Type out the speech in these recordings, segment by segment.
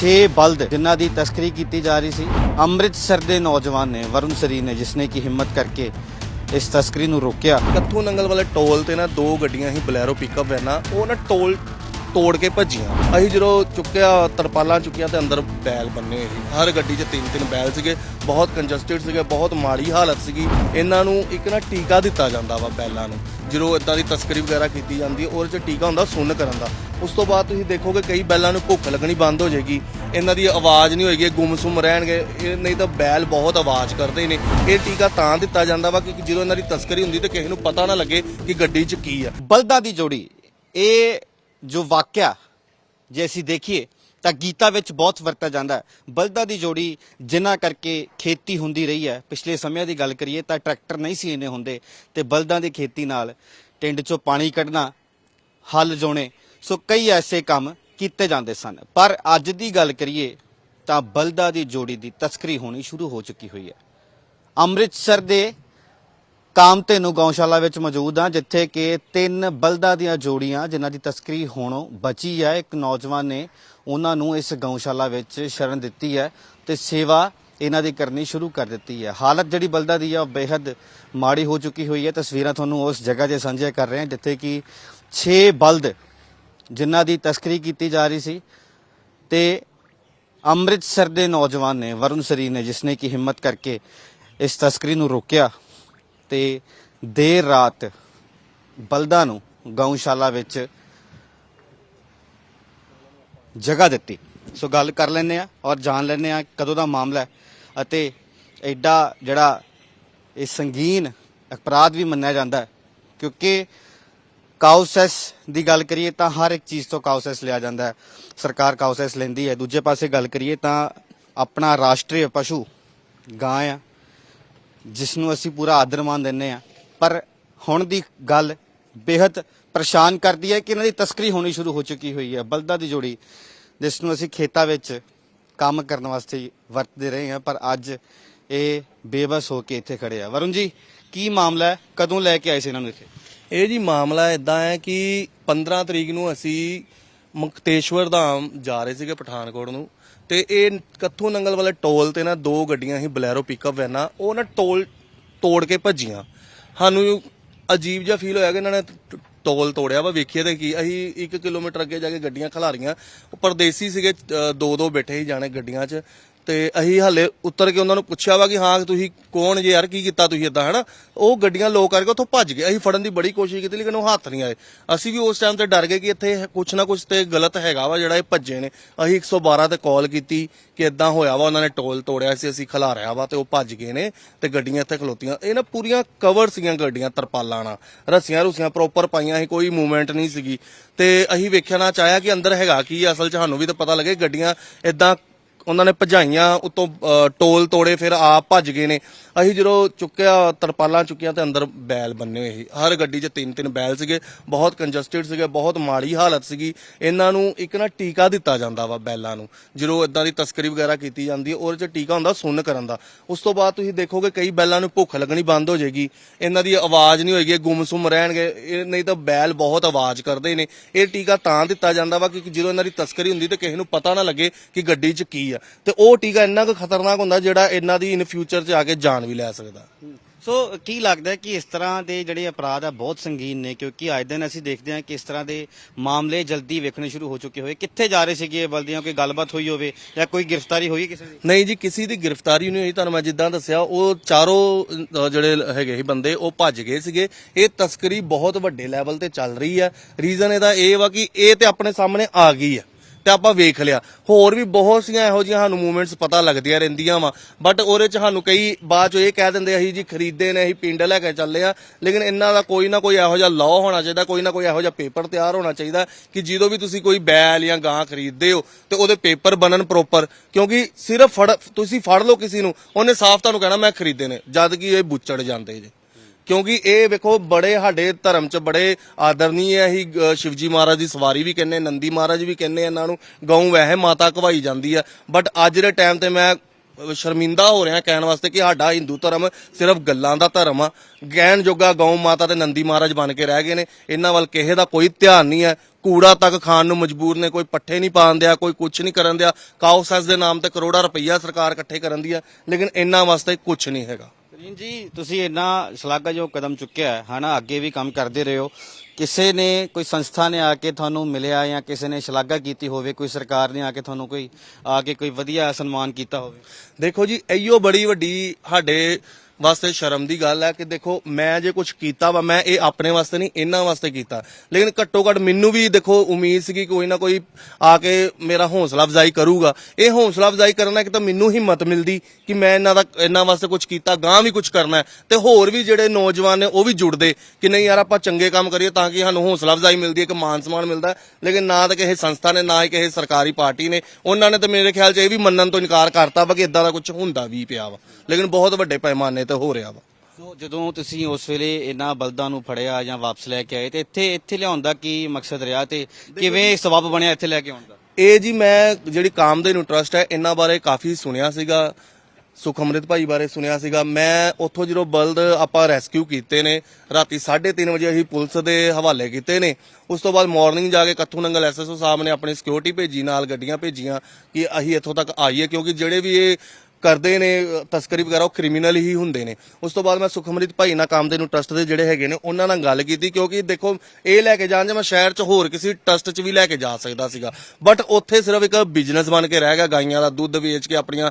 6 ਬਲਦ ਜਿਨ੍ਹਾਂ ਦੀ ਤਸਕਰੀ ਕੀਤੀ ਜਾ ਰਹੀ ਸੀ। ਅੰਮ੍ਰਿਤਸਰ ਦੇ ਨੌਜਵਾਨ ਨੇ, ਵਰੁਣ ਸਰੀ ਨੇ, ਜਿਸਨੇ ਕੀ ਹਿੰਮਤ ਕਰਕੇ ਇਸ ਤਸਕਰੀ ਨੂੰ ਰੋਕਿਆ। ਕੱਥੂ ਨੰਗਲ ਵਾਲੇ ਟੋਲ ਤੇ ਨਾ ਦੋ ਗੱਡੀਆਂ ਹੀ ਬਲੈਰੋ ਪਿਕਅਪ ਵੈਨਾਂ, ਉਹ ਨਾ ਟੋਲ ਤੋੜ ਕੇ ਭੱਜੀਆਂ। ਅਸੀਂ ਜਦੋਂ ਚੁੱਕਿਆ, ਤਰਪਾਲਾਂ ਚੁੱਕੀਆਂ ਤੇ ਅੰਦਰ ਬੈਲ ਬੰਨੇ ਹੋਏ ਸੀ ਹਰ ਗੱਡੀ 'ਚ ਤਿੰਨ ਤਿੰਨ ਬੈਲ ਸੀਗੇ, ਬਹੁਤ ਕੰਜਸਟਡ ਸੀਗੇ, ਬਹੁਤ ਮਾੜੀ ਹਾਲਤ ਸੀਗੀ। ਇਹਨਾਂ ਨੂੰ ਇੱਕ ਨਾ ਟੀਕਾ ਦਿੱਤਾ ਜਾਂਦਾ ਵਾ ਬੈਲਾਂ ਨੂੰ। ਜਦੋਂ ਇਦਾਂ ਦੀ ਤਸਕਰੀ ਵਗੈਰਾ ਕੀਤੀ ਜਾਂਦੀ ਹੈ ਉਹਦੇ 'ਚ ਟੀਕਾ ਹੁੰਦਾ, ਸੁੰਨ ਕਰਨ ਦਾ। ਉਸ ਤੋਂ ਬਾਅਦ ਤੁਸੀਂ ਦੇਖੋਗੇ ਕਈ ਬੈਲਾਂ ਨੂੰ ਭੁੱਖ ਲੱਗਣੀ ਬੰਦ ਹੋ ਜਾਏਗੀ। ਇਹਨਾਂ ਦੀ ਆਵਾਜ਼ ਨਹੀਂ ਹੋਏਗੀ ਗੁੰਮਸੁਮ ਰਹਿਣਗੇ। ਇਹ ਨਹੀਂ ਤਾਂ ਬੈਲ ਬਹੁਤ ਆਵਾਜ਼ ਕਰਦੇ ਨੇ। ਇਹ ਟੀਕਾ ਤਾਂ ਦਿੱਤਾ ਜਾਂਦਾ ਵਾ ਕਿ ਜਦੋਂ ਇਹਨਾਂ ਦੀ ਤਸਕਰੀ ਹੁੰਦੀ ਤੇ ਕਿਸੇ ਨੂੰ ਪਤਾ ਨਾ ਲੱਗੇ ਕਿ ਗੱਡੀ 'ਚ ਕੀ ਆ। ਬਲਦਾਂ ਦੀ ਜੋੜੀ, ਇਹ ਜੋ ਵਾਕਿਆ ਜੇ ਅਸੀਂ ਦੇਖੀਏ ਤਾਂ ਗੀਤਾ ਵਿੱਚ ਬਹੁਤ ਵਰਤਿਆ ਜਾਂਦਾ ਹੈ। ਬਲਦਾਂ ਦੀ ਜੋੜੀ ਜਿਨ੍ਹਾਂ ਕਰਕੇ ਖੇਤੀ ਹੁੰਦੀ ਰਹੀ ਹੈ। ਪਿਛਲੇ ਸਮਿਆਂ ਦੀ ਗੱਲ ਕਰੀਏ ਤਾਂ ਟਰੈਕਟਰ ਨਹੀਂ ਸੀ ਇੰਨੇ ਹੁੰਦੇ ਤੇ ਬਲਦਾਂ ਦੀ ਖੇਤੀ ਨਾਲ ਟਿੰਡ 'ਚੋਂ ਪਾਣੀ ਕੱਢਣਾ, ਹਲ ਜੋਣੇ, ਸੋ ਕਈ ਐਸੇ ਕੰਮ ਕੀਤੇ ਜਾਂਦੇ ਸਨ। ਪਰ ਅੱਜ ਦੀ ਗੱਲ ਕਰੀਏ ਤਾਂ ਬਲਦਾਂ ਦੀ ਜੋੜੀ ਦੀ ਤਸਕਰੀ ਹੋਣੀ ਸ਼ੁਰੂ ਹੋ ਚੁੱਕੀ ਹੋਈ ਹੈ। ਅੰਮ੍ਰਿਤਸਰ ਦੇ ਕਾਮਧੇਨੂ ਗਊਸ਼ਾਲਾ ਵਿੱਚ ਮੌਜੂਦ ਹਾਂ, ਜਿੱਥੇ ਕਿ ਤਿੰਨ ਬਲਦਾਂ ਦੀਆਂ ਜੋੜੀਆਂ ਜਿਨ੍ਹਾਂ ਦੀ ਤਸਕਰੀ ਹੋਣੋਂ ਬਚੀ ਹੈ। ਇੱਕ ਨੌਜਵਾਨ ਨੇ ਉਹਨਾਂ ਨੂੰ ਇਸ ਗਊਸ਼ਾਲਾ ਵਿੱਚ ਸ਼ਰਨ ਦਿੱਤੀ ਹੈ ਤੇ ਸੇਵਾ ਇਹਨਾਂ ਦੀ ਕਰਨੀ ਸ਼ੁਰੂ ਕਰ ਦਿੱਤੀ ਹੈ। ਹਾਲਤ ਜਿਹੜੀ ਬਲਦਾਂ ਦੀ ਹੈ ਉਹ ਬੇहद ਮਾੜੀ ਹੋ ਚੁੱਕੀ ਹੋਈ ਹੈ। ਤਸਵੀਰਾਂ ਤੁਹਾਨੂੰ ਉਸ ਜਗ੍ਹਾ ਦੇ ਸਾਂਝੀਆਂ ਕਰ ਰਹੇ ਹਾਂ, ਜਿੱਥੇ ਕਿ 6 ਬਲਦ ਜਿਨ੍ਹਾਂ ਦੀ ਤਸਕਰੀ ਕੀਤੀ ਜਾ ਰਹੀ ਸੀ ਤੇ ਅੰਮ੍ਰਿਤਸਰ ਦੇ ਨੌਜਵਾਨ ਨੇ, ਵਰੁਣ ਸਰੀ ਨੇ, ਜਿਸ ਨੇ ਕਿ ਹਿੰਮਤ ਕਰਕੇ ਇਸ ਤਸਕਰੀ ਨੂੰ ਰੋਕਿਆ। ਤੇ ਦੇਰ ਰਾਤ ਬਲਦਾਂ ਨੂੰ ਗਊਸ਼ਾਲਾ ਵਿੱਚ ਜਗ੍ਹਾ ਦਿੱਤੀ। ਸੋ ਗੱਲ ਕਰ ਲੈਂਦੇ ਆ ਔਰ ਜਾਣ ਲੈਂਦੇ ਆ ਕਦੋਂ ਦਾ ਮਾਮਲਾ ਹੈ ਅਤੇ ਐਡਾ ਜਿਹੜਾ ਇਹ ਸੰਗੀਨ ਅਪਰਾਧ ਵੀ ਮੰਨਿਆ ਜਾਂਦਾ ਹੈ। ਕਿਉਂਕਿ ਕਾਉਸੈਸ ਦੀ ਗੱਲ ਕਰੀਏ ਤਾਂ ਹਰ ਇੱਕ ਚੀਜ਼ ਤੋਂ ਕਾਉਸੈਸ ਲਿਆ ਜਾਂਦਾ ਹੈ। ਸਰਕਾਰ ਕਾਉਸੈਸ ਲੈਂਦੀ ਹੈ। ਦੂਜੇ ਪਾਸੇ ਗੱਲ ਕਰੀਏ ਤਾਂ ਆਪਣਾ ਰਾਸ਼ਟਰੀ ਪਸ਼ੂ ਗਾਂ ਆ। ਜਿਸ ਨੂੰ ਅਸੀਂ ਪੂਰਾ ਆਦਰ ਮਾਨ ਦਿੰਨੇ ਆ ਪਰ ਹੁਣ ਦੀ ਗੱਲ ਬੇहद ਪਰੇਸ਼ਾਨ ਕਰਦੀ ਹੈ ਕਿ ਇਹਨਾਂ ਦੀ ਤਸਕਰੀ ਹੋਣੀ ਸ਼ੁਰੂ ਹੋ ਚੁੱਕੀ ਹੋਈ ਹੈ, ਬਲਦਾਂ ਦੀ ਜੋੜੀ, ਜਿਸ ਨੂੰ ਅਸੀਂ ਖੇਤਾਂ ਵਿੱਚ ਕੰਮ ਕਰਨ ਵਾਸਤੇ ਵਰਤਦੇ ਰਹੇ ਹਾਂ, ਪਰ ਅੱਜ ਇਹ ਬੇਬਸ ਹੋ ਕੇ ਇੱਥੇ ਖੜੇ ਆ। ਵਰੁਣ ਜੀ, ਕੀ ਮਾਮਲਾ ਹੈ? ਕਦੋਂ ਲੈ ਕੇ ਆਏ ਸੀ ਇਹਨਾਂ ਨੂੰ ਇੱਥੇ? ਇਹ ਜੀ ਮਾਮਲਾ ਇਦਾਂ ਹੈ ਕਿ 15 ਤਰੀਕ ਨੂੰ ਅਸੀਂ ਮੁਕਤੇਸ਼ਵਰ ਧਾਮ ਜਾ ਰਹੇ ਸੀਗੇ ਪਠਾਨਕੋਟ ਨੂੰ। ਤੇ ਇਹ ਕੱਥੂ ਨੰਗਲ ਵਾਲੇ ਟੋਲ ਤੇ ਨਾ ਦੋ ਗੱਡੀਆਂ ਹੀ ਬਲੈਰੋ ਪਿਕਅਪ ਵੈਨਾਂ ਉਹ ਨਾ ਟੋਲ ਤੋੜ ਕੇ ਭੱਜੀਆਂ। ਸਾਨੂੰ ਅਜੀਬ ਜਿਹਾ ਫੀਲ ਹੋਇਆ ਕਿ ਇਹਨਾਂ ਨੇ ਟੋਲ ਤੋੜਿਆ ਵਾ। ਵੇਖੀਏ ਤੇ ਕੀ, ਅਸੀਂ 1 ਕਿਲੋਮੀਟਰ ਅੱਗੇ ਜਾ ਕੇ ਗੱਡੀਆਂ ਖਲਾਰੀਆਂ, ਉਹ ਪਰਦੇਸੀ ਸੀਗੇ ਦੋ ਦੋ ਬੈਠੇ ਹੀ ਜਾਣੇ ਗੱਡੀਆਂ 'ਚ। ਤੇ ਅਸੀਂ ਹਲੇ ਉੱਤਰ ਕੇ ਉਹਨਾਂ ਨੂੰ ਪੁੱਛਿਆ ਵਾ ਕਿ ਹਾਂ, ਤੁਸੀਂ ਕੌਣ ਜੇ ਯਾਰ, ਕੀ ਕੀਤਾ ਤੁਸੀਂ ਇਦਾਂ ਹਨਾ? ਉਹ ਗੱਡੀਆਂ ਲੋ ਕਰਕੇ ਉੱਥੋਂ ਭੱਜ ਗਏ। ਅਸੀਂ ਫੜਨ ਦੀ ਬੜੀ ਕੋਸ਼ਿਸ਼ ਕੀਤੀ, ਲੇਕਿਨ ਉਹ ਹੱਥ ਨਹੀਂ ਆਏ। ਅਸੀਂ ਵੀ ਉਸ ਟਾਈਮ ਤੇ ਡਰ ਗਏ ਕਿ ਇੱਥੇ ਕੁਛ ਨਾ ਕੁਛ ਤੇ ਗਲਤ ਹੈਗਾ ਵਾ ਜਿਹੜਾ ਇਹ ਭੱਜੇ ਨੇ। ਅਸੀਂ 112 ਤੇ ਕਾਲ ਕੀਤੀ ਕਿ ਇਦਾਂ ਹੋਇਆ ਵਾ, ਉਹਨਾਂ ਨੇ ਟੋਲ ਤੋੜਿਆ ਸੀ, ਅਸੀਂ ਖਿਲਾਰਿਆ ਵਾ ਤੇ ਉਹ ਭੱਜ ਗਏ ਨੇ ਤੇ ਗੱਡੀਆਂ ਇੱਥੇ ਖਲੋਤੀਆਂ। ਇਹ ਨਾ ਪੂਰੀਆਂ ਕਵਰ ਸੀਗੀਆਂ ਗੱਡੀਆਂ ਤਰਪਾਲਾਂ ਨਾਲ। ਰੱਸੀਆਂ ਰੁਸੀਆਂ ਪ੍ਰੋਪਰ ਪਾਈਆਂ ਸੀ, ਕੋਈ ਮੂਵਮੈਂਟ ਨਹੀਂ ਸੀਗੀ। ਤੇ ਅਸੀਂ ਵੇਖਿਆ ਨਾ, ਚਾਹਿਆ ਕਿ ਅੰਦਰ ਹੈਗਾ ਕੀ ਅਸਲ 'ਚ ਸਾਨੂੰ ਵੀ ਤਾਂ ਪਤਾ ਲੱਗੇ, ਗੱਡੀਆਂ ਇਦਾਂ ਉਹਨਾਂ ਨੇ ਭਜਾਈਆਂ ਉਤੋਂ ਟੋਲ ਤੋੜੇ, ਫਿਰ ਆਪ ਭੱਜ ਗਏ ਨੇ। ਅਸੀਂ ਜਦੋਂ ਚੁੱਕਿਆ, ਤਰਪਾਲਾਂ ਚੁੱਕੀਆਂ ਤੇ ਅੰਦਰ ਬੈਲ ਬੰਨੇ ਹੋਏ ਸੀ। ਹਰ ਗੱਡੀ 'ਚ ਤਿੰਨ ਤਿੰਨ ਬੈਲ ਸੀਗੇ, ਬਹੁਤ ਕੰਜਸਟਡ ਸੀਗੇ, ਬਹੁਤ ਮਾੜੀ ਹਾਲਤ ਸੀਗੀ। ਇਹਨਾਂ ਨੂੰ ਇੱਕ ਨਾ ਟੀਕਾ ਦਿੱਤਾ ਜਾਂਦਾ ਵਾ ਬੈਲਾਂ ਨੂੰ। ਜਦੋਂ ਇਦਾਂ ਦੀ ਤਸਕਰੀ ਵਗੈਰਾ ਕੀਤੀ ਜਾਂਦੀ ਹੈ ਉਹਦੇ 'ਚ ਟੀਕਾ ਹੁੰਦਾ ਸੁੰਨ ਕਰਨ ਦਾ। ਉਸ ਤੋਂ ਬਾਅਦ ਤੁਸੀਂ ਦੇਖੋਗੇ ਕਈ ਬੈਲਾਂ ਨੂੰ ਭੁੱਖ ਲੱਗਣੀ ਬੰਦ ਹੋ ਜਾਏਗੀ। ਇਹਨਾਂ ਦੀ ਆਵਾਜ਼ ਨਹੀਂ ਹੋਏਗੀ, ਇਹ ਗੁੰਮਸੁੰਮ ਰਹਿਣਗੇ। ਇਹ ਨਹੀਂ ਤਾਂ ਬੈਲ ਬਹੁਤ ਆਵਾਜ਼ ਕਰਦੇ ਨੇ। ਇਹ ਟੀਕਾ ਤਾਂ ਦਿੱਤਾ ਜਾਂਦਾ ਵਾ ਕਿ ਜਦੋਂ ਇਹਨਾਂ ਦੀ ਤਸਕਰੀ ਹੁੰਦੀ ਤੇ ਕਿਸੇ ਨੂੰ ਪਤਾ ਨਾ ਲੱਗੇ ਕਿ ਗੱਡੀ 'ਚ ਕੀ ਆ। ਤੇ ਉਹ ਟੀਕਾ ਇੰਨਾ ਕੁ ਖਤਰਨਾਕ ਹੁੰਦਾ ਜਿਹੜਾ ਇਹਨਾਂ ਦੀ ਇਨ ਫਿਊਚਰ 'ਚ ਆ ਕੇ ਜਾਨ ਵੀ ਲੈ ਸਕਦਾ। ਸੋ ਕੀ ਲੱਗਦਾ ਹੈ ਕਿ ਇਸ ਤਰ੍ਹਾਂ ਦੇ ਜਿਹੜੇ ਅਪਰਾਧ ਆ ਬਹੁਤ ਸੰਗੀਨ ਨੇ ਕਿਉਂਕਿ ਅੱਜ ਦਿਨ ਅਸੀਂ ਦੇਖਦੇ ਹਾਂ ਕਿ ਇਸ ਤਰ੍ਹਾਂ ਦੇ ਮਾਮਲੇ ਜਲਦੀ ਵੇਖਣੇ ਸ਼ੁਰੂ ਹੋ ਚੁੱਕੇ ਹੋਏ। ਕਿੱਥੇ ਜਾ ਰਹੇ ਸੀਗੇ ਇਹ ਬਲਦੀਆਂ? ਕੋਈ ਗੱਲਬਾਤ ਹੋਈ ਹੋਵੇ ਜਾਂ ਕੋਈ ਗ੍ਰਿਫਤਾਰੀ ਹੋਈ ਹੈ ਕਿਸੇ ਦੀ? ਨਹੀਂ ਜੀ ਕਿਸੇ ਦੀ ਗ੍ਰਿਫਤਾਰੀ ਨਹੀਂ ਹੋਈ। ਤੁਹਾਨੂੰ ਮੈਂ ਜਿੱਦਾਂ ਦੱਸਿਆ ਉਹ ਚਾਰੋਂ ਜਿਹੜੇ ਹੈਗੇ ਸੀ ਬੰਦੇ ਉਹ ਭੱਜ ਗਏ ਸੀਗੇ। ਇਹ ਤਸਕਰੀ ਬਹੁਤ ਵੱਡੇ ਲੈਵਲ ਤੇ ਚੱਲ ਰਹੀ ਹੈ। ਰੀਜ਼ਨ ਇਹਦਾ ਇਹ ਵਾ ਕਿ ਇਹ ਤੇ ਆਪਣੇ ਸਾਹਮਣੇ ਆ ਗਈ ਆ ਤੇ ਆਪਾਂ ਵੇਖ ਲਿਆ। ਹੋਰ ਵੀ ਬਹੁਤ ਸੀਆਂ ਇਹੋ ਜਿਹੀਆਂ ਸਾਨੂੰ ਮੂਵਮੈਂਟਸ ਪਤਾ ਲੱਗਦੀਆਂ ਰਹਿੰਦੀਆਂ ਵਾ। ਬਟ ਉਹਦੇ ਚ ਸਾਨੂੰ ਕਈ ਬਾਅਦ ਚ ਇਹ ਕਹਿ ਦਿੰਦੇ ਅਸੀਂ ਜੀ ਖਰੀਦੇ ਨੇ, ਅਸੀਂ ਪਿੰਡ ਲੈ ਕੇ ਚੱਲੇ ਆ। ਲੇਕਿਨ ਇਹਨਾਂ ਦਾ ਕੋਈ ਨਾ ਕੋਈ ਇਹੋ ਜਿਹਾ ਲਾਅ ਹੋਣਾ ਚਾਹੀਦਾ, ਕੋਈ ਨਾ ਕੋਈ ਇਹੋ ਜਿਹਾ ਪੇਪਰ ਤਿਆਰ ਹੋਣਾ ਚਾਹੀਦਾ ਕਿ ਜਦੋਂ ਵੀ ਤੁਸੀਂ ਕੋਈ ਬੈਲ ਜਾਂ ਗਾਂ ਖਰੀਦਦੇ ਹੋ ਤੇ ਉਹਦੇ ਪੇਪਰ ਬਣਨ ਪ੍ਰੋਪਰ ਕਿਉਂਕਿ ਸਿਰਫ ਫੜ, ਤੁਸੀਂ ਫੜ ਲਓ ਕਿਸੇ ਨੂੰ, ਉਹਨੇ ਸਾਫ਼ ਤੁਹਾਨੂੰ ਕਹਿਣਾ, ਮੈਂ ਖਰੀਦੇ ਨੇ। ਜਦ ਕਿ ਇਹ ਬੁੱਚੜ ਜਾਂਦੇ ਜੇ। ਕਿਉਂਕਿ ਇਹ ਵੇਖੋ, ਬੜੇ ਸਾਡੇ ਧਰਮ ਚ ਬੜੇ ਆਦਰਨੀ ਹੈ ਹੀ ਸ਼ਿਵਜੀ ਮਹਾਰਾਜ ਦੀ ਸਵਾਰੀ ਵੀ ਕਹਿੰਦੇ ਨੰਦੀ ਮਹਾਰਾਜ ਵੀ ਕਹਿੰਦੇ ਇਹਨਾਂ ਨੂੰ, ਗਊ ਵੈਸੇ ਮਾਤਾ ਘਵਾਈ ਜਾਂਦੀ ਹੈ ਬਟ ਅੱਜ ਦੇ ਟਾਈਮ ਤੇ ਮੈਂ ਸ਼ਰਮਿੰਦਾ ਹੋ ਰਿਹਾ ਕਹਿਣ ਵਾਸਤੇ ਕਿ ਸਾਡਾ ਹਿੰਦੂ ਧਰਮ ਸਿਰਫ ਗੱਲਾਂ ਦਾ ਧਰਮ ਆ। ਗੈਣ ਜੋਗਾ ਗਊ ਮਾਤਾ ਤੇ ਨੰਦੀ ਮਹਾਰਾਜ ਬਣ ਕੇ ਰਹਿ ਗਏ ਨੇ, ਇਹਨਾਂ ਵੱਲ ਕਿਸੇ ਦਾ ਕੋਈ ਧਿਆਨ ਨਹੀਂ ਹੈ ਕੂੜਾ ਤੱਕ ਖਾਣ ਨੂੰ ਮਜਬੂਰ ਨੇ, ਕੋਈ ਪੱਠੇ ਨਹੀਂ ਪਾਣ ਦਿਆ, ਕੋਈ ਕੁਝ ਨਹੀਂ ਕਰਨ ਦਿਆ। ਕਾਉਸਸ ਦੇ ਨਾਮ ਤੇ ਕਰੋੜਾ ਰੁਪਈਆ ਸਰਕਾਰ ਇਕੱਠੇ ਕਰਨ ਦੀ ਆ, ਲੇਕਿਨ ਇਹਨਾਂ ਵਾਸਤੇ ਕੁਝ ਨਹੀਂ ਹੈਗਾ। ਕਰੀਮ ਜੀ, ਤੁਸੀਂ ਇੰਨਾ ਸ਼ਲਾਘਾਯੋਗ ਕਦਮ ਚੁੱਕਿਆ ਹੈ, ਹਨਾ, ਅੱਗੇ ਵੀ ਕੰਮ ਕਰਦੇ ਰਹੇ। ਹੋ ਕਿਸੇ ਨੇ ਕੋਈ ਸੰਸਥਾ ਨੇ ਆ ਕੇ ਤੁਹਾਨੂੰ ਮਿਲਿਆ ਜਾਂ ਕਿਸੇ ਨੇ ਸ਼ਲਾਘਾ ਕੀਤੀ ਹੋਵੇ, ਕੋਈ ਸਰਕਾਰ ਨੇ ਆ ਕੇ ਤੁਹਾਨੂੰ ਕੋਈ, ਆ ਕੇ ਕੋਈ ਵਧੀਆ ਸਨਮਾਨ ਕੀਤਾ ਹੋਵੇ? ਦੇਖੋ ਜੀ ਇਹੋ ਬੜੀ ਵੱਡੀ ਸਾਡੇ ਵਾਸਤੇ ਸ਼ਰਮ ਦੀ ਗੱਲ ਹੈ ਕਿ ਦੇਖੋ ਮੈਂ ਜੇ ਕੁਝ ਕੀਤਾ ਵਾ, ਮੈਂ ਇਹ ਆਪਣੇ ਵਾਸਤੇ ਨਹੀਂ, ਇਹਨਾਂ ਵਾਸਤੇ ਕੀਤਾ। ਲੇਕਿਨ ਘੱਟੋ ਘੱਟ ਮੈਨੂੰ ਵੀ ਦੇਖੋ ਉਮੀਦ ਸੀ ਕਿ ਕੋਈ ਨਾ ਕੋਈ ਆ ਕੇ ਮੇਰਾ ਹੌਸਲਾ ਅਫਜ਼ਾਈ ਕਰੂਗਾ। ਇਹ ਹੌਸਲਾ ਅਫਜ਼ਾਈ ਕਰਨਾ ਨਾਲ ਕਿ ਤਾਂ ਮੈਨੂੰ ਹਿੰਮਤ ਮਿਲਦੀ ਕਿ ਮੈਂ ਇਹਨਾਂ ਦਾ, ਇਹਨਾਂ ਵਾਸਤੇ ਕੁਝ ਕੀਤਾ ਗਾਂ ਵੀ ਕੁਝ ਕਰਨਾ ਹੈ। ਤੇ ਹੋਰ ਵੀ ਜਿਹੜੇ ਨੌਜਵਾਨ ਨੇ ਉਹ ਵੀ ਜੁੜਦੇ ਕਿ ਨਹੀਂ ਯਾਰ ਆਪਾਂ ਚੰਗੇ ਕੰਮ ਕਰੀਏ ਤਾਂ ਕਿ ਸਾਨੂੰ ਹੌਸਲਾ ਅਫਜ਼ਾਈ ਮਿਲਦੀ ਹੈ ਕਿ ਮਾਨ ਸਨਮਾਨ ਮਿਲਦਾ ਲੇਕਿਨ ਨਾ ਤਾਂ ਕਿਸੇ ਸੰਸਥਾ ਨੇ, ਨਾ ਹੀ ਕਿਸੇ ਸਰਕਾਰੀ ਪਾਰਟੀ ਨੇ, ਉਹਨਾਂ ਨੇ ਤਾਂ ਮੇਰੇ ਖਿਆਲ 'ਚ ਇਹ ਵੀ ਮੰਨਣ ਤੋਂ ਇਨਕਾਰ ਕਰਤਾ ਵਾ ਕਿ ਇਦਾਂ ਦਾ ਕੁਝ ਹੁੰਦਾ ਵੀ ਪਿਆ ਵਾ। ਲੇਕਿਨ ਬਹੁਤ ਵੱਡੇ ਪੈਮਾਨੇ ਤੇ ਹੋ ਰਿਹਾ ਵਾ। ਸੋ ਜਦੋਂ ਤੁਸੀਂ ਉਸ ਵੇਲੇ ਇਹਨਾਂ ਬਲਦਾਂ ਨੂੰ ਫੜਿਆ ਜਾਂ ਵਾਪਸ ਲੈ ਕੇ ਆਏ ਤੇ ਇੱਥੇ ਇੱਥੇ ਲਿਆਉਣ ਦਾ ਕੀ ਮਕਸਦ ਰਿਹਾ ਤੇ ਕਿਵੇਂ ਸਬਬ ਬਣਿਆ ਇੱਥੇ ਲੈ ਕੇ ਆਉਣ ਦਾ? ਇਹ ਜੀ ਮੈਂ ਜਿਹੜੀ ਕਾਮਦੇਨ ਨੂੰ ਟਰਸਟ ਹੈ ਇਹਨਾਂ ਬਾਰੇ ਕਾਫੀ ਸੁਣਿਆ ਸੀਗਾ। ਸੁਖਮ੍ਰਿਤ ਭਾਈ ਬਾਰੇ ਸੁਣਿਆ ਸੀਗਾ। ਮੈਂ ਉੱਥੋਂ ਜਦੋਂ ਬਲਦ ਆਪਾਂ ਰੈਸਕਿਊ ਕੀਤੇ ਨੇ ਰਾਤੀ 3:30 ਵਜੇ ਅਸੀਂ ਪੁਲਿਸ ਦੇ ਹਵਾਲੇ ਕੀਤੇ ਨੇ। ਉਸ ਤੋਂ ਬਾਅਦ ਮਾਰਨਿੰਗ ਜਾ ਕੇ ਕੱਥੂ ਨੰਗਲ ਐਸਐਸਓ ਸਾਹਿਬ ਨੇ ਆਪਣੀ ਸਿਕਿਉਰਿਟੀ ਭੇਜੀ ਨਾਲ ਗੱਡੀਆਂ ਭੇਜੀਆਂ ਕਿ ਅਸੀਂ ਇੱਥੋਂ ਤੱਕ ਆਈਏ ਕਿਉਂਕਿ ਜਿਹੜੇ ਵੀ ਇਹ ਕਰਦੇ ਨੇ, ਤਸਕਰੀ ਵਗੈਰਾ, ਉਹ ਕ੍ਰਿਮੀਨਲ ਹੀ ਹੁੰਦੇ ਨੇ। ਉਸ ਤੋਂ ਬਾਅਦ ਮੈਂ ਸੁਖਮ੍ਰਿਤ ਭਾਈ ਨਾਲ ਕਾਮਦੇ ਨੂੰ ਟਰਸਟ ਦੇ ਜਿਹੜੇ ਹੈਗੇ ਨੇ, ਉਹਨਾਂ ਨਾਲ ਗੱਲ ਕੀਤੀ, ਕਿਉਂਕਿ ਦੇਖੋ, ਇਹ ਲੈ ਕੇ ਜਾਣ ਜੇ ਮੈਂ ਸ਼ਹਿਰ 'ਚ ਹੋਰ ਕਿਸੇ ਟਰਸਟ 'ਚ ਵੀ ਲੈ ਕੇ ਜਾ ਸਕਦਾ ਸੀਗਾ। ਬਟ ਉੱਥੇ ਸਿਰਫ ਇੱਕ ਬਿਜ਼ਨਸ ਬਣ ਕੇ ਰਹਿ ਗਿਆ, ਗਾਈਆਂ ਦਾ ਦੁੱਧ ਵੇਚ ਕੇ ਆਪਣੀਆਂ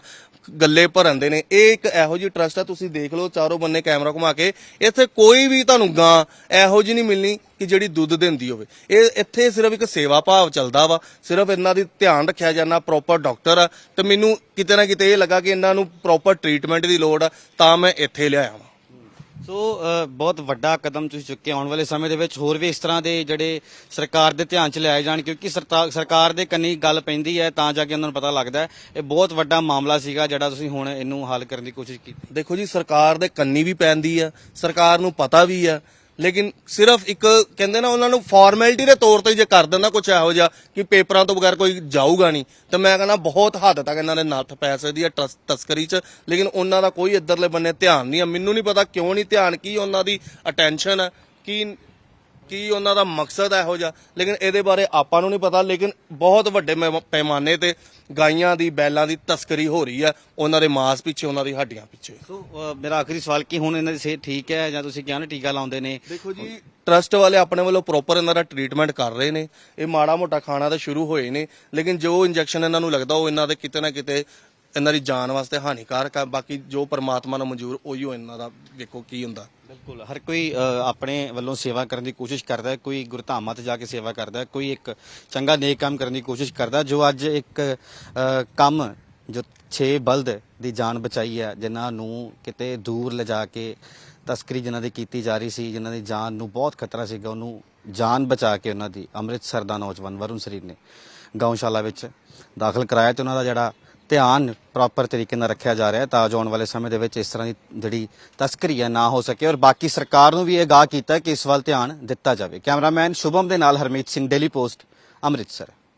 ਗੱਲੇ ਭਰਨ ਦੇ ਨੇ। ਇਹ ਇੱਕ ਇਹੋ ਜਿਹੀ ਟਰਸਟ ਆ, ਤੁਸੀਂ ਦੇਖ ਲਓ ਚਾਰੋਂ ਬੰਨੇ ਕੈਮਰਾ ਘੁਮਾ ਕੇ। ਇੱਥੇ ਕੋਈ ਵੀ ਤੁਹਾਨੂੰ ਗਾਂ ਇਹੋ ਜਿਹੀ ਨਹੀਂ ਮਿਲਣੀ ਕਿ ਜਿਹੜੀ ਦੁੱਧ ਦਿੰਦੀ ਹੋਵੇ। ਇਹ ਇੱਥੇ ਸਿਰਫ ਇੱਕ ਸੇਵਾ ਭਾਵ ਚੱਲਦਾ ਵਾ। ਸਿਰਫ ਇਹਨਾਂ ਦੀ ਧਿਆਨ ਰੱਖਿਆ ਜਾਂਦਾ ਪ੍ਰੋਪਰ ਡਾਕਟਰ ਆ। ਤੇ ਮੈਨੂੰ ਕਿਤੇ ਨਾ ਕਿਤੇ ਇਹ ਲੱਗਾ ਕਿ ਇਹਨਾਂ ਨੂੰ ਪ੍ਰੋਪਰ ਟ੍ਰੀਟਮੈਂਟ ਦੀ ਲੋੜ ਆ, ਤਾਂ ਮੈਂ ਇੱਥੇ ਲਿਆਇਆ ਵਾਂ। ਸੋ ਅ, ਬਹੁਤ ਵੱਡਾ ਕਦਮ ਤੁਸੀਂ ਚੁੱਕੇ ਆਉਣ ਵਾਲੇ ਸਮੇਂ ਦੇ ਵਿੱਚ। ਹੋਰ ਵੀ ਇਸ ਤਰ੍ਹਾਂ ਦੇ ਜਿਹੜੇ ਸਰਕਾਰ ਦੇ ਧਿਆਨ 'ਚ ਲਿਆਏ ਜਾਣ ਕਿਉਂਕਿ ਸਰਤਾ- ਸਰਕਾਰ ਦੇ ਕੰਨੀ ਗੱਲ ਪੈਂਦੀ ਹੈ ਤਾਂ ਜਾ ਕੇ ਉਹਨਾਂ ਨੂੰ ਪਤਾ ਲੱਗਦਾ ਹੈ। ਇਹ ਬਹੁਤ ਵੱਡਾ ਮਾਮਲਾ ਸੀਗਾ ਜਿਹੜਾ ਤੁਸੀਂ ਹੁਣ ਇਹਨੂੰ ਹੱਲ ਕਰਨ ਦੀ ਕੋਸ਼ਿਸ਼ ਕੀਤੀ। ਦੇਖੋ ਜੀ ਸਰਕਾਰ ਦੇ ਕੰਨੀ ਵੀ ਪੈਂਦੀ ਆ ਸਰਕਾਰ ਨੂੰ ਪਤਾ ਵੀ ਆ ਲੇਕਿਨ ਸਿਰਫ ਇੱਕ ਕਹਿੰਦੇ ਨਾ ਉਹਨਾਂ ਨੂੰ ਫਾਰਮੈਲਿਟੀ ਦੇ ਤੌਰ ਤੇ ਜੇ ਕਰ ਦਿੰਦਾ ਕੁਝ ਇਹੋ ਜਿਹਾ ਕਿ ਪੇਪਰਾਂ ਤੋਂ ਬਗੈਰ ਕੋਈ ਜਾਊਗਾ ਨਹੀਂ, ਤੇ ਮੈਂ ਕਹਿੰਦਾ ਬਹੁਤ ਹੱਦ ਤੱਕ ਇਹਨਾਂ ਦੇ ਨੱਥ ਪੈ ਸਕਦੀ ਹੈ ਟਸ- ਤਸਕਰੀ 'ਚ। ਲੇਕਿਨ ਉਹਨਾਂ ਦਾ ਕੋਈ ਇੱਧਰਲੇ ਬੰਨੇ ਧਿਆਨ ਨਹੀਂ ਆ। ਮੈਨੂੰ ਨਹੀਂ ਪਤਾ ਕਿਉਂ ਨਹੀਂ ਧਿਆਨ, ਕੀ ਉਹਨਾਂ ਦੀ ਅਟੈਂਸ਼ਨ ਹੈ, ਕੀ ਕੀ ਉਹਨਾਂ ਦਾ ਮਕਸਦ ਹੈ ਇਹੋ ਜਿਹਾ? ਲੇਕਿਨ ਇਹਦੇ ਬਾਰੇ ਆਪਾਂ ਨੂੰ ਨਹੀਂ ਪਤਾ ਲੇਕਿਨ ਬਹੁਤ ਵੱਡੇ ਮੈਮ- ਪੈਮਾਨੇ ਤੇ ਗਾਈਆਂ ਦੀ ਬੈਲਾਂ ਦੀ ਤਸਕਰੀ ਹੋ ਰਹੀ ਹੈ। ਉਹਨਾਂ ਦੇ ਮਾਸ ਪਿੱਛੇ ਉਹਨਾਂ ਦੀ ਹੱਡੀਆਂ ਪਿੱਛੇ। ਸੋ ਅ, ਮੇਰਾ ਆਖਰੀ ਸਵਾਲ ਕਿ ਹੁਣ ਇਹਨਾਂ ਦੀ ਸਿਹਤ ਠੀਕ ਹੈ ਜਾਂ ਤੁਸੀਂ ਕਿਹਾ ਨਾ ਟੀਕਾ ਲਾਉਂਦੇ ਨੇ? ਦੇਖੋ ਜੀ ਟਰਸਟ ਵਾਲੇ ਆਪਣੇ ਵੱਲੋਂ ਪ੍ਰੋਪਰ ਇਹਨਾਂ ਦਾ ਟ੍ਰੀਟਮੈਂਟ ਕਰ ਰਹੇ ਨੇ। ਇਹ ਮਾੜਾ ਮੋਟਾ ਖਾਣਾ ਤਾਂ ਸ਼ੁਰੂ ਹੋਏ ਨੇ ਲੇਕਿਨ ਜੋ ਇੰਜੈਕਸ਼ਨ ਇਹਨਾਂ ਨੂੰ ਲੱਗਦਾ ਉਹ ਇਹਨਾਂ ਦੇ ਕਿਤੇ ਨਾ ਕਿਤੇ ਇਹਨਾਂ ਦੀ ਜਾਨ ਵਾਸਤੇ ਹਾਨੀਕਾਰਕ ਆ। ਬਾਕੀ ਜੋ ਪਰਮਾਤਮਾ ਨੂੰ ਮਨਜ਼ੂਰ ਉਹੀ ਹੋ ਇਹਨਾਂ ਦਾ ਵੇਖੋ ਕੀ ਹੁੰਦਾ। ਬਿਲਕੁਲ। ਹਰ ਕੋਈ ਅ, ਆਪਣੇ ਵੱਲੋਂ ਸੇਵਾ ਕਰਨ ਦੀ ਕੋਸ਼ਿਸ਼ ਕਰਦਾ ਹੈ ਕੋਈ ਗੁਰਧਾਮਾਂ ਤੇ ਜਾ ਕੇ ਸੇਵਾ ਕਰਦਾ ਹੈ ਕੋਈ ਇੱਕ ਚੰਗਾ ਨੇਕ ਕੰਮ ਕਰਨ ਦੀ ਕੋਸ਼ਿਸ਼ ਕਰਦਾ ਜੋ ਅੱਜ ਇੱਕ ਅ, ਕੰਮ ਜੋ 6 ਬਲਦ ਦੀ ਜਾਨ ਬਚਾਈ ਹੈ ਜਿਨ੍ਹਾਂ ਨੂੰ ਕਿਤੇ ਦੂਰ ਲਿਜਾ ਕੇ ਤਸਕਰੀ ਜਿਨ੍ਹਾਂ ਦੀ ਕੀਤੀ ਜਾ ਰਹੀ ਸੀ ਜਿਨ੍ਹਾਂ ਦੀ ਜਾਨ ਨੂੰ ਬਹੁਤ ਖਤਰਾ ਸੀਗਾ ਉਹਨੂੰ ਜਾਨ ਬਚਾ ਕੇ ਉਹਨਾਂ ਦੀ ਅੰਮ੍ਰਿਤਸਰ ਦਾ ਨੌਜਵਾਨ ਵਰੁਣ ਸਰੀਰ ਨੇ ਗਊਸ਼ਾਲਾ ਵਿੱਚ ਦਾਖਲ ਕਰਾਇਆ ਤੇ ਉਹਨਾਂ ਦਾ ਜਿਹੜਾ ਧਿਆਨ ਪ੍ਰੋਪਰ ਤਰੀਕੇ ਨਾਲ ਰੱਖਿਆ ਜਾ ਰਿਹਾ ਹੈ ਤਾਂ ਜੋ ਆਉਣ ਵਾਲੇ ਸਮੇਂ ਦੇ ਵਿੱਚ ਇਸ ਤਰ੍ਹਾਂ ਦੀ ਜਿਹੜੀ ਤਸਕਰੀ ਹੈ ਨਾ ਹੋ ਸਕੇ ਔਰ ਬਾਕੀ ਸਰਕਾਰ ਨੂੰ ਵੀ ਇਹ ਗਾਹ ਕੀਤਾ ਕਿ ਇਸ ਵੱਲ ਧਿਆਨ ਦਿੱਤਾ ਜਾਵੇ। ਕੈਮਰਾਮੈਨ ਸ਼ੁਭਮ ਦੇ ਨਾਲ ਹਰਮੀਤ ਸਿੰਘ ਡੇਲੀ ਪੋਸਟ ਅੰਮ੍ਰਿਤਸਰ।